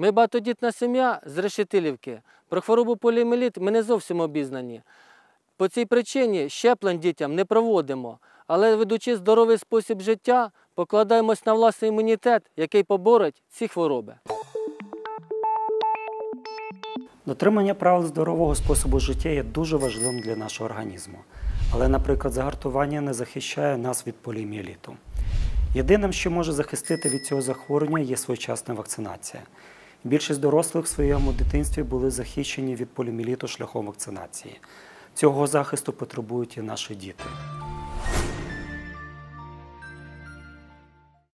Ми багатодітна сім'я з Решетилівки. Про хворобу поліоміеліт ми не зовсім обізнані. По цій причині щеплень дітям не проводимо, але ведучи здоровий спосіб життя, покладаємось на власний імунітет, який поборить ці хвороби. Дотримання правил здорового способу життя є дуже важливим для нашого організму. Але, наприклад, загартування не захищає нас від поліоміеліту. Єдиним, що може захистити від цього захворювання, є своєчасна вакцинація. Більшість дорослих в своєму дитинстві були захищені від поліміліту шляхом вакцинації. Цього захисту потребують і наші діти.